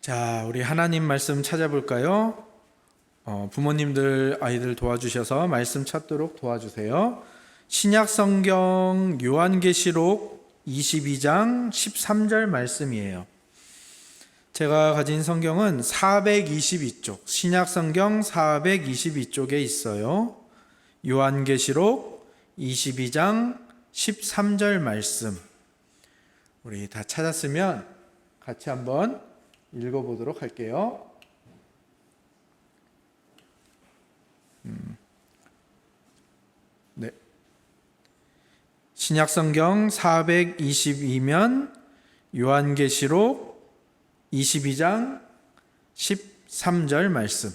자, 우리 하나님 말씀 찾아볼까요? 어, 부모님들 아이들 도와주셔서 말씀 찾도록 도와주세요. 신약 성경 요한계시록 22장 13절 말씀이에요. 제가 가진 성경은 422쪽, 신약 성경 422쪽에 있어요. 요한계시록 22장 13절 말씀. 우리 다 찾았으면 같이 한번 읽어보도록 할게요. 음. 네. 신약성경 422면 요한계시록 22장 13절 말씀.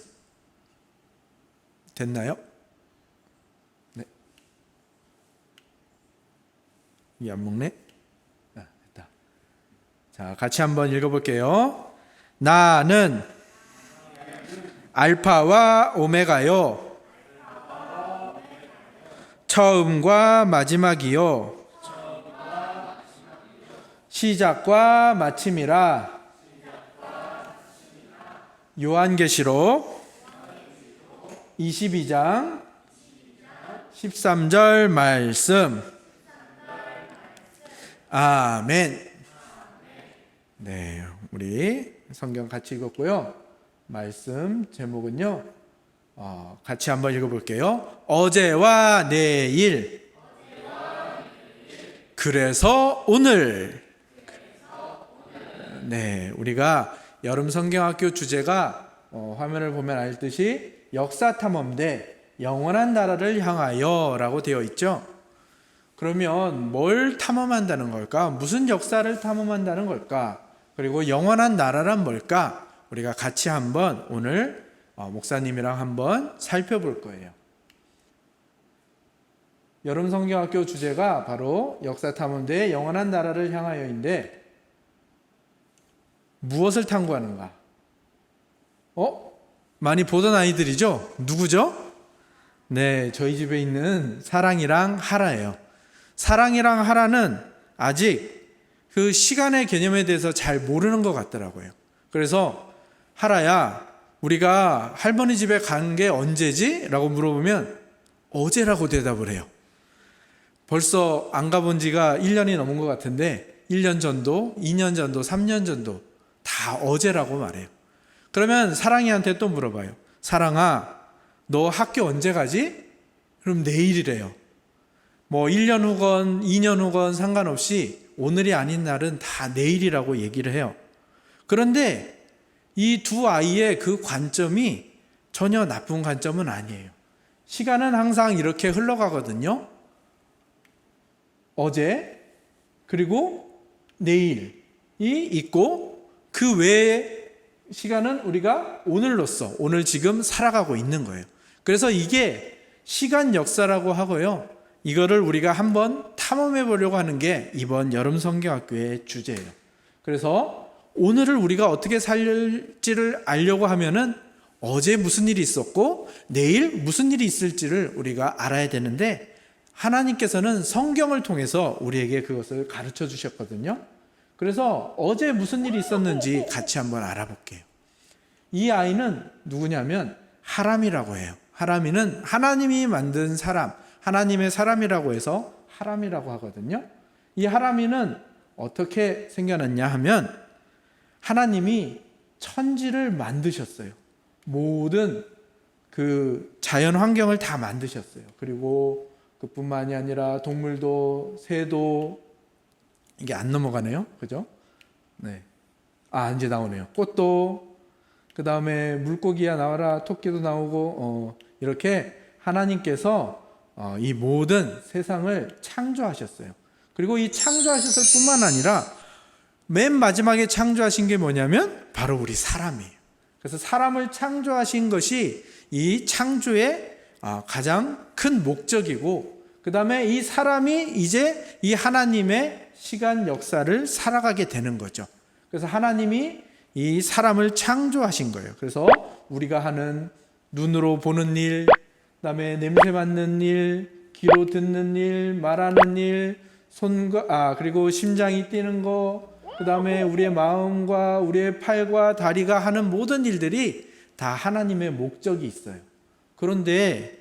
됐나요? 네. 이게 안 먹네? 아, 됐다. 자, 같이 한번 읽어볼게요. 나는 알파와 오메가요. 처음과 마지막이요. 시작과 마침이라. 요한계시록 22장 13절 말씀. 아멘. 네, 우리 성경 같이 읽었고요. 말씀 제목은요. 어, 같이 한번 읽어볼게요. 어제와 내일. 그래서 오늘. 네, 우리가 여름 성경학교 주제가 어, 화면을 보면 알듯이 역사 탐험대 영원한 나라를 향하여라고 되어 있죠. 그러면 뭘 탐험한다는 걸까? 무슨 역사를 탐험한다는 걸까? 그리고 영원한 나라란 뭘까? 우리가 같이 한번 오늘 어, 목사님이랑 한번 살펴볼 거예요. 여름 성경학교 주제가 바로 역사 탐험대의 영원한 나라를 향하여인데 무엇을 탐구하는가? 어? 많이 보던 아이들이죠? 누구죠? 네, 저희 집에 있는 사랑이랑 하라예요. 사랑이랑 하라는 아직 그 시간의 개념에 대해서 잘 모르는 것 같더라고요. 그래서 하라야, 우리가 할머니 집에 간 게 언제지? 라고 물어보면 어제라고 대답을 해요. 벌써 안 가본 지가 1년이 넘은 것 같은데 1년 전도, 2년 전도, 3년 전도 다 어제라고 말해요. 그러면 사랑이한테 또 물어봐요. 사랑아, 너 학교 언제 가지? 그럼 내일이래요. 뭐 1년 후건 2년 후건 상관없이 오늘이 아닌 날은 다 내일이라고 얘기를 해요. 그런데 이 두 아이의 그 관점이 전혀 나쁜 관점은 아니에요. 시간은 항상 이렇게 흘러가거든요. 어제, 그리고 내일이 있고 그 외에 시간은 우리가 오늘로서 오늘 지금 살아가고 있는 거예요. 그래서 이게 시간 역사라고 하고요. 이거를 우리가 한번 탐험해 보려고 하는 게 이번 여름 성경학교의 주제예요. 그래서 오늘을 우리가 어떻게 살릴지를 알려고 하면은 어제 무슨 일이 있었고 내일 무슨 일이 있을지를 우리가 알아야 되는데 하나님께서는 성경을 통해서 우리에게 그것을 가르쳐 주셨거든요. 그래서 어제 무슨 일이 있었는지 같이 한번 알아볼게요. 이 아이는 누구냐면 하람이라고 해요. 하람이는 하나님이 만든 사람, 하나님의 사람이라고 해서 하람이라고 하거든요. 이 하람이는 어떻게 생겨났냐 하면 하나님이 천지를 만드셨어요. 모든 그 자연 환경을 다 만드셨어요. 그리고 그뿐만이 아니라 동물도 새도 이게 안 넘어가네요. 그죠? 네. 아, 이제 나오네요. 꽃도 그 다음에 물고기야 나와라 토끼도 나오고 어, 이렇게 하나님께서 어, 이 모든 세상을 창조하셨어요. 그리고 이 창조하셨을 뿐만 아니라 맨 마지막에 창조하신 게 뭐냐면 바로 우리 사람이에요. 그래서 사람을 창조하신 것이 이 창조의 아, 가장 큰 목적이고 그 다음에 이 사람이 이제 이 하나님의 시간 역사를 살아가게 되는 거죠. 그래서 하나님이 이 사람을 창조하신 거예요. 그래서 우리가 하는 눈으로 보는 일, 그 다음에 냄새 맡는 일, 귀로 듣는 일, 말하는 일, 손과 아 그리고 심장이 뛰는 거, 그 다음에 우리의 마음과 우리의 팔과 다리가 하는 모든 일들이 다 하나님의 목적이 있어요. 그런데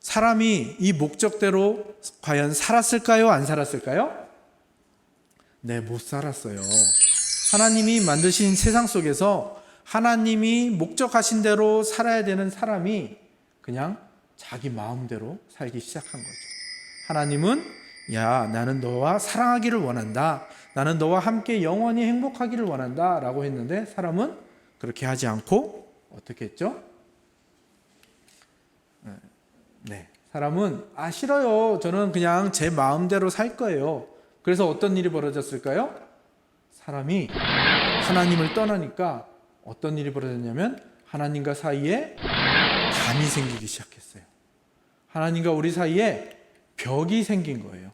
사람이 이 목적대로 과연 살았을까요? 안 살았을까요? 네, 못 살았어요. 하나님이 만드신 세상 속에서 하나님이 목적하신 대로 살아야 되는 사람이 그냥 자기 마음대로 살기 시작한 거죠. 하나님은 야, 나는 너와 사랑하기를 원한다. 나는 너와 함께 영원히 행복하기를 원한다. 라고 했는데 사람은 그렇게 하지 않고 어떻게 했죠? 네. 사람은 아 싫어요. 저는 그냥 제 마음대로 살 거예요. 그래서 어떤 일이 벌어졌을까요? 사람이 하나님을 떠나니까 어떤 일이 벌어졌냐면 하나님과 사이에 담이 생기기 시작했어요. 하나님과 우리 사이에 벽이 생긴 거예요.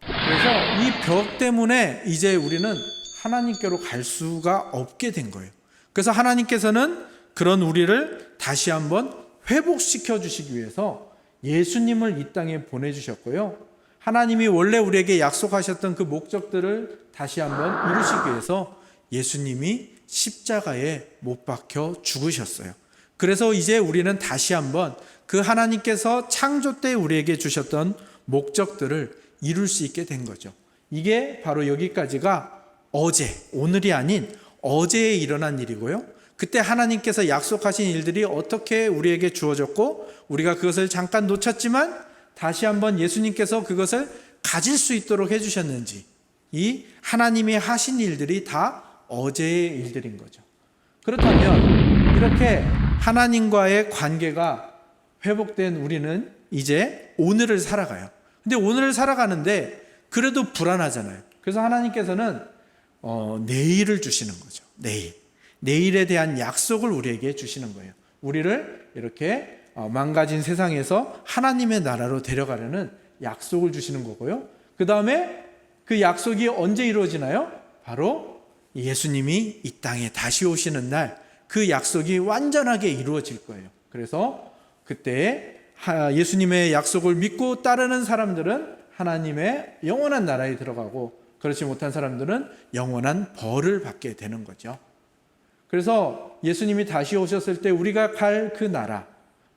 그래서 이 벽 때문에 이제 우리는 하나님께로 갈 수가 없게 된 거예요. 그래서 하나님께서는 그런 우리를 다시 한번 회복시켜 주시기 위해서 예수님을 이 땅에 보내주셨고요. 하나님이 원래 우리에게 약속하셨던 그 목적들을 다시 한번 이루시기 위해서 예수님이 십자가에 못 박혀 죽으셨어요. 그래서 이제 우리는 다시 한번 그 하나님께서 창조 때 우리에게 주셨던 목적들을 이룰 수 있게 된 거죠. 이게 바로 여기까지가 어제, 오늘이 아닌 어제에 일어난 일이고요. 그때 하나님께서 약속하신 일들이 어떻게 우리에게 주어졌고 우리가 그것을 잠깐 놓쳤지만 다시 한번 예수님께서 그것을 가질 수 있도록 해주셨는지 이 하나님이 하신 일들이 다 어제의 일들인 거죠. 그렇다면 이렇게 하나님과의 관계가 회복된 우리는 이제 오늘을 살아가요. 근데 오늘을 살아가는데 그래도 불안하잖아요. 그래서 하나님께서는 어, 내일을 주시는 거죠. 내일. 내일에 대한 약속을 우리에게 주시는 거예요. 우리를 이렇게 어, 망가진 세상에서 하나님의 나라로 데려가려는 약속을 주시는 거고요. 그 다음에 그 약속이 언제 이루어지나요? 바로 예수님이 이 땅에 다시 오시는 날 그 약속이 완전하게 이루어질 거예요. 그래서 그때 예수님의 약속을 믿고 따르는 사람들은 하나님의 영원한 나라에 들어가고 그렇지 못한 사람들은 영원한 벌을 받게 되는 거죠. 그래서 예수님이 다시 오셨을 때 우리가 갈 그 나라,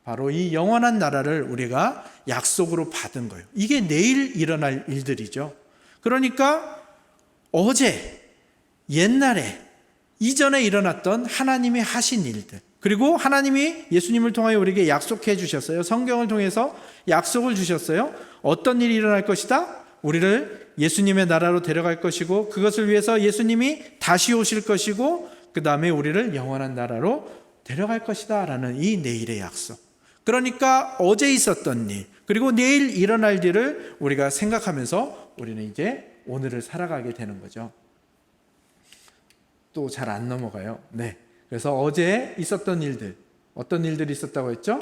바로 이 영원한 나라를 우리가 약속으로 받은 거예요. 이게 내일 일어날 일들이죠. 그러니까 어제, 옛날에, 이전에 일어났던 하나님이 하신 일들, 그리고 하나님이 예수님을 통하여 우리에게 약속해 주셨어요. 성경을 통해서 약속을 주셨어요. 어떤 일이 일어날 것이다? 우리를 예수님의 나라로 데려갈 것이고, 그것을 위해서 예수님이 다시 오실 것이고, 그 다음에 우리를 영원한 나라로 데려갈 것이다. 라는 이 내일의 약속. 그러니까 어제 있었던 일, 그리고 내일 일어날 일을 우리가 생각하면서 우리는 이제 오늘을 살아가게 되는 거죠. 또 잘 안 넘어가요. 네. 그래서 어제 있었던 일들, 어떤 일들이 있었다고 했죠?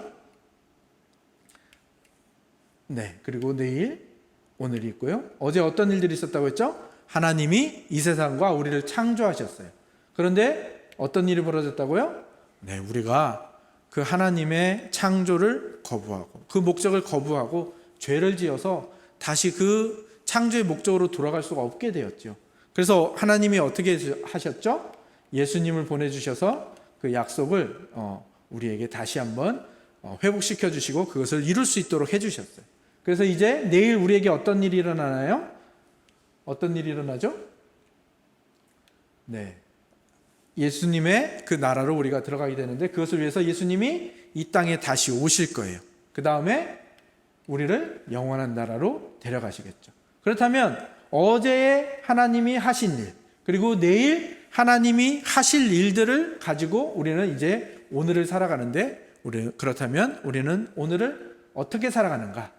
네. 그리고 내일, 오늘이 있고요. 어제 어떤 일들이 있었다고 했죠? 하나님이 이 세상과 우리를 창조하셨어요. 그런데 어떤 일이 벌어졌다고요? 네. 우리가 그 하나님의 창조를 거부하고 그 목적을 거부하고 죄를 지어서 다시 그 창조의 목적으로 돌아갈 수가 없게 되었죠. 그래서 하나님이 어떻게 하셨죠? 예수님을 보내주셔서 그 약속을 어, 우리에게 다시 한번 어, 회복시켜 주시고 그것을 이룰 수 있도록 해주셨어요. 그래서 이제 내일 우리에게 어떤 일이 일어나나요? 어떤 일이 일어나죠? 네. 예수님의 그 나라로 우리가 들어가게 되는데 그것을 위해서 예수님이 이 땅에 다시 오실 거예요. 그 다음에 우리를 영원한 나라로 데려가시겠죠. 그렇다면 어제의 하나님이 하신 일, 그리고 내일 하나님이 하실 일들을 가지고 우리는 이제 오늘을 살아가는데 우리 그렇다면 우리는 오늘을 어떻게 살아가는가?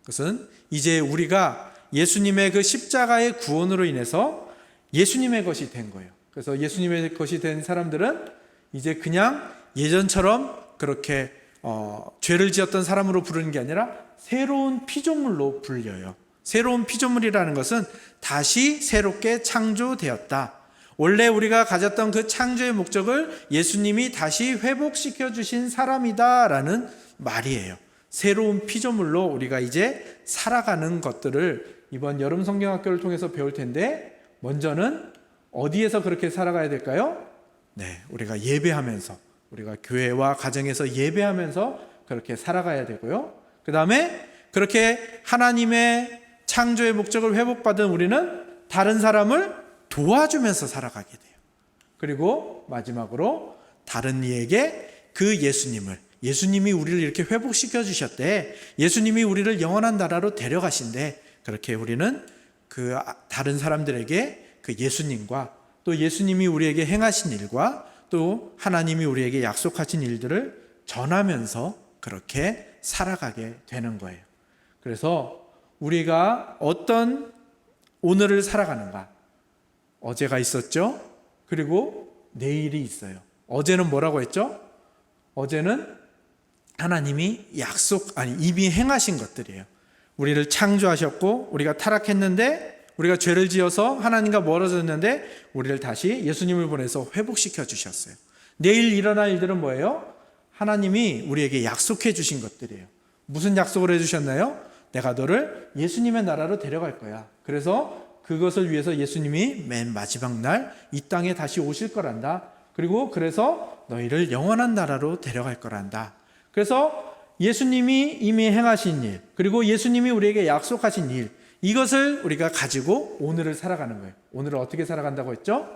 그것은 이제 우리가 예수님의 그 십자가의 구원으로 인해서 예수님의 것이 된 거예요. 그래서 예수님의 것이 된 사람들은 이제 그냥 예전처럼 그렇게 어, 죄를 지었던 사람으로 부르는 게 아니라 새로운 피조물로 불려요. 새로운 피조물이라는 것은 다시 새롭게 창조되었다. 원래 우리가 가졌던 그 창조의 목적을 예수님이 다시 회복시켜 주신 사람이다라는 말이에요. 새로운 피조물로 우리가 이제 살아가는 것들을 이번 여름 성경학교를 통해서 배울 텐데 먼저는 어디에서 그렇게 살아가야 될까요? 네, 우리가 예배하면서 우리가 교회와 가정에서 예배하면서 그렇게 살아가야 되고요. 그 다음에 그렇게 하나님의 창조의 목적을 회복받은 우리는 다른 사람을 도와주면서 살아가게 돼요. 그리고 마지막으로 다른 이에게 그 예수님을 예수님이 우리를 이렇게 회복시켜 주셨대. 예수님이 우리를 영원한 나라로 데려가신대. 그렇게 우리는 그 다른 사람들에게 그 예수님과 또 예수님이 우리에게 행하신 일과 또 하나님이 우리에게 약속하신 일들을 전하면서 그렇게 살아가게 되는 거예요. 그래서 우리가 어떤 오늘을 살아가는가? 어제가 있었죠? 그리고 내일이 있어요. 어제는 뭐라고 했죠? 어제는 하나님이 약속, 아니, 이미 행하신 것들이에요. 우리를 창조하셨고, 우리가 타락했는데, 우리가 죄를 지어서 하나님과 멀어졌는데, 우리를 다시 예수님을 보내서 회복시켜 주셨어요. 내일 일어날 일들은 뭐예요? 하나님이 우리에게 약속해 주신 것들이에요. 무슨 약속을 해 주셨나요? 내가 너를 예수님의 나라로 데려갈 거야. 그래서 그것을 위해서 예수님이 맨 마지막 날 이 땅에 다시 오실 거란다. 그리고 그래서 너희를 영원한 나라로 데려갈 거란다. 그래서 예수님이 이미 행하신 일, 그리고 예수님이 우리에게 약속하신 일, 이것을 우리가 가지고 오늘을 살아가는 거예요. 오늘을 어떻게 살아간다고 했죠?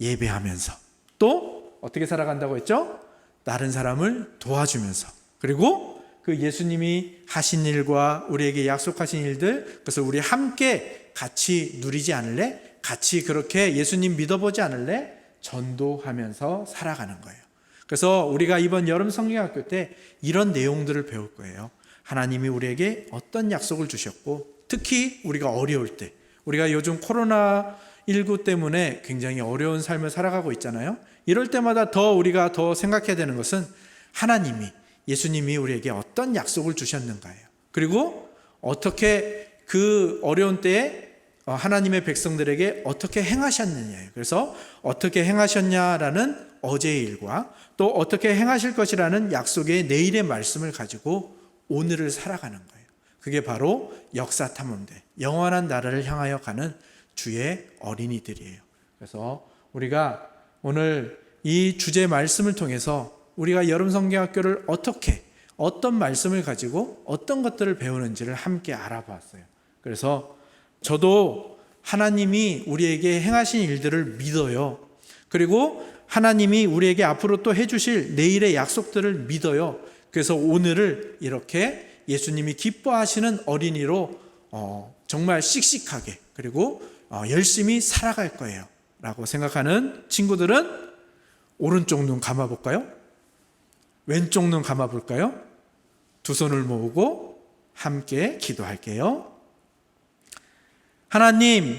예배하면서. 또 어떻게 살아간다고 했죠? 다른 사람을 도와주면서. 그리고 그 예수님이 하신 일과 우리에게 약속하신 일들, 그것을 우리 함께 같이 누리지 않을래? 같이 그렇게 예수님 믿어보지 않을래? 전도하면서 살아가는 거예요. 그래서 우리가 이번 여름 성경학교 때 이런 내용들을 배울 거예요. 하나님이 우리에게 어떤 약속을 주셨고, 특히 우리가 어려울 때, 우리가 요즘 코로나 19 때문에 굉장히 어려운 삶을 살아가고 있잖아요. 이럴 때마다 더 우리가 더 생각해야 되는 것은 하나님이 예수님이 우리에게 어떤 약속을 주셨는가예요. 그리고 어떻게 그 어려운 때에 하나님의 백성들에게 어떻게 행하셨느냐예요. 그래서 어떻게 행하셨냐라는 어제의 일과 또 어떻게 행하실 것이라는 약속의 내일의 말씀을 가지고 오늘을 살아가는 거예요. 그게 바로 역사 탐험대, 영원한 나라를 향하여 가는 주의 어린이들이에요. 그래서 우리가 오늘 이 주제 말씀을 통해서 우리가 여름 성경학교를 어떻게 어떤 말씀을 가지고 어떤 것들을 배우는지를 함께 알아보았어요. 그래서 저도 하나님이 우리에게 행하신 일들을 믿어요. 그리고 하나님이 우리에게 앞으로 또 해주실 내일의 약속들을 믿어요. 그래서 오늘을 이렇게 예수님이 기뻐하시는 어린이로 어, 정말 씩씩하게 그리고 어, 열심히 살아갈 거예요. 라고 생각하는 친구들은 오른쪽 눈 감아볼까요? 왼쪽 눈 감아볼까요? 두 손을 모으고 함께 기도할게요. 하나님,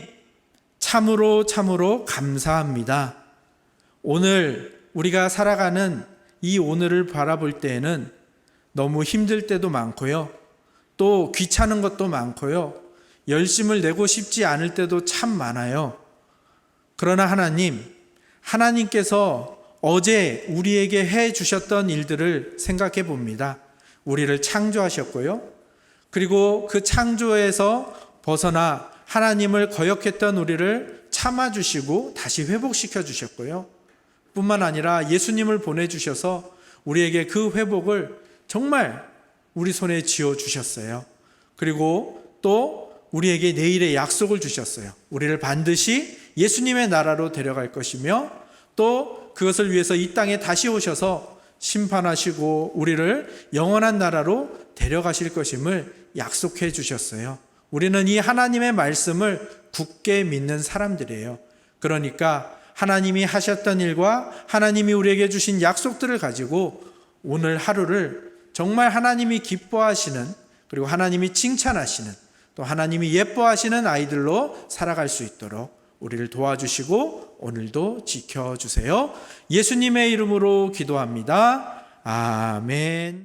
참으로 참으로 감사합니다. 오늘 우리가 살아가는 이 오늘을 바라볼 때에는 너무 힘들 때도 많고요. 또 귀찮은 것도 많고요. 열심을 내고 싶지 않을 때도 참 많아요. 그러나 하나님, 하나님께서 어제 우리에게 해 주셨던 일들을 생각해 봅니다. 우리를 창조하셨고요. 그리고 그 창조에서 벗어나 하나님을 거역했던 우리를 참아주시고 다시 회복시켜 주셨고요. 뿐만 아니라 예수님을 보내주셔서 우리에게 그 회복을 정말 우리 손에 쥐어 주셨어요. 그리고 또 우리에게 내일의 약속을 주셨어요. 우리를 반드시 예수님의 나라로 데려갈 것이며 또 그것을 위해서 이 땅에 다시 오셔서 심판하시고 우리를 영원한 나라로 데려가실 것임을 약속해 주셨어요. 우리는 이 하나님의 말씀을 굳게 믿는 사람들이에요. 그러니까 하나님이 하셨던 일과 하나님이 우리에게 주신 약속들을 가지고 오늘 하루를 정말 하나님이 기뻐하시는 그리고 하나님이 칭찬하시는 또 하나님이 예뻐하시는 아이들로 살아갈 수 있도록 우리를 도와주시고 오늘도 지켜주세요. 예수님의 이름으로 기도합니다. 아멘.